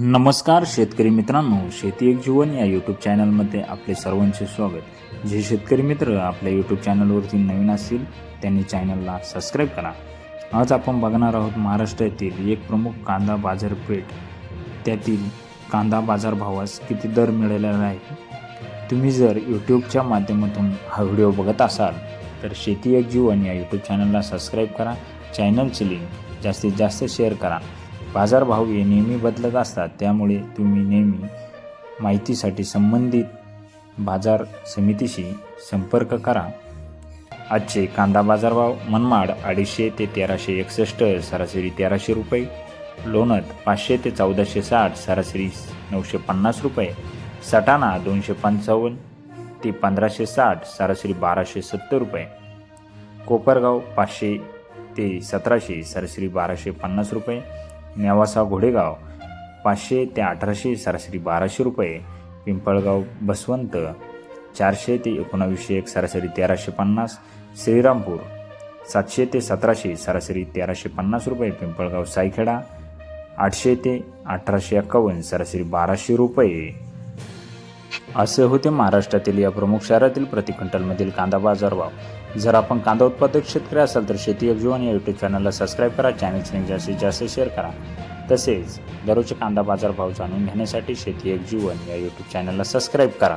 नमस्कार शेतकरी मित्रांनो शेती एक जीवन या यूट्यूब चॅनलमध्ये आपले सर्वांचे स्वागत. जे शेतकरी मित्र आपल्या यूट्यूब चॅनलवरती नवीन असतील त्यांनी चॅनलला सबस्क्राईब करा. आज आपण बघणार आहोत महाराष्ट्रातील एक प्रमुख कांदा बाजारपेठ. त्यातील कांदा बाजारभावास किती दर मिळालेला आहे? तुम्ही जर यूट्यूबच्या माध्यमातून हा व्हिडिओ बघत असाल तर शेती एक जीवन या यूट्यूब चॅनलला सबस्क्राईब करा. चॅनलची लिंक जास्तीत जास्त शेअर करा. बाजारभाव हे नेहमी बदलत असतात. त्यामुळे तुम्ही नेहमी माहितीसाठी संबंधित बाजार समितीशी संपर्क करा. आजचे कांदा बाजारभाव मनमाड अडीचशे ते तेराशे एकसष्ट सरासरी तेराशे रुपये. लोणत पाचशे ते चौदाशे साठ सरासरी नऊशे पन्नास रुपये. सटाणा दोनशे पंचावन्न ते पंधराशे साठ सरासरी बाराशे सत्तर रुपये. कोपरगाव पाचशे ते सतराशे सरासरी बाराशे पन्नास रुपये. नेवासा घोडेगाव पाचशे ते अठराशे सरासरी बाराशे रुपये पिंपळगाव बसवंत चारशे ते एकोणावीसशे एक सरासरी तेराशे पन्नास श्रीरामपूर सातशे ते सतराशे सरासरी तेराशे पन्नास रुपये पिंपळगाव सायखेडा आठशे ते अठराशे एक्कावन्न सरासरी बाराशे रुपये. असे होते महाराष्ट्रातील या प्रमुख शहरातील प्रति क्विंटलमधील कांदा बाजारभाव जर आपण कांदा उत्पादक शेतकरी असाल तर शेती जीवन या यूट्यूब चॅनलला सबस्क्राईब करा चॅनलची जास्तीत जास्त शेअर करा. तसेच दररोजचे कांदा बाजार भाव जाणून घेण्यासाठी शेती एक जीवन या यूट्यूब चॅनलला सबस्क्राईब करा.